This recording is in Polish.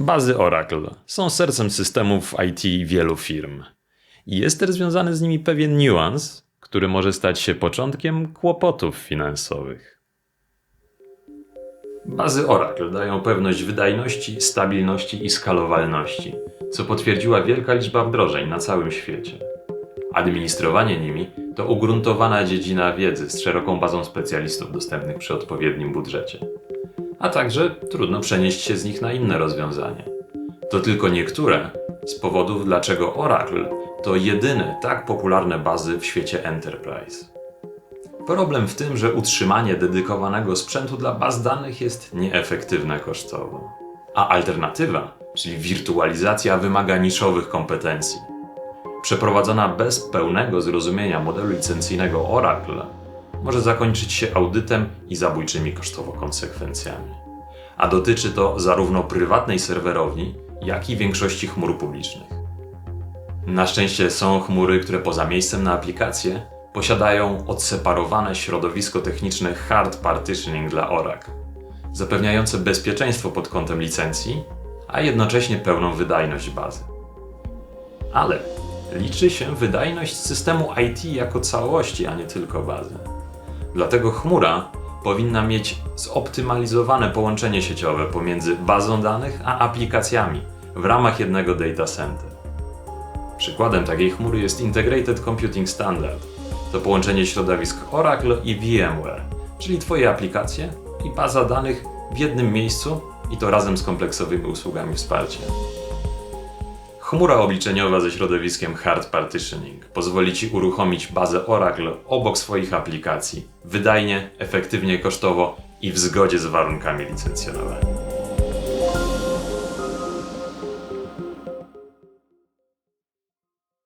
Bazy Oracle są sercem systemów IT wielu firm. Jest też związany z nimi pewien niuans, który może stać się początkiem kłopotów finansowych. Bazy Oracle dają pewność wydajności, stabilności i skalowalności, co potwierdziła wielka liczba wdrożeń na całym świecie. Administrowanie nimi to ugruntowana dziedzina wiedzy z szeroką bazą specjalistów dostępnych przy odpowiednim budżecie. A także trudno przenieść się z nich na inne rozwiązania. To tylko niektóre z powodów, dlaczego Oracle to jedyne tak popularne bazy w świecie Enterprise. Problem w tym, że utrzymanie dedykowanego sprzętu dla baz danych jest nieefektywne kosztowo. A alternatywa, czyli wirtualizacja, wymaga niszowych kompetencji. Przeprowadzona bez pełnego zrozumienia modelu licencyjnego Oracle może zakończyć się audytem i zabójczymi kosztowo konsekwencjami. A dotyczy to zarówno prywatnej serwerowni, jak i większości chmur publicznych. Na szczęście są chmury, które poza miejscem na aplikacje posiadają odseparowane środowisko techniczne hard partitioning dla Oracle, zapewniające bezpieczeństwo pod kątem licencji, a jednocześnie pełną wydajność bazy. Ale liczy się wydajność systemu IT jako całości, a nie tylko bazy. Dlatego chmura powinna mieć zoptymalizowane połączenie sieciowe pomiędzy bazą danych a aplikacjami w ramach jednego data center. Przykładem takiej chmury jest Integrated Computing Standard. To połączenie środowisk Oracle i VMware, czyli Twoje aplikacje i baza danych w jednym miejscu i to razem z kompleksowymi usługami wsparcia. Chmura obliczeniowa ze środowiskiem Hard Partitioning pozwoli Ci uruchomić bazę Oracle obok swoich aplikacji, wydajnie, efektywnie kosztowo i w zgodzie z warunkami licencjonowania.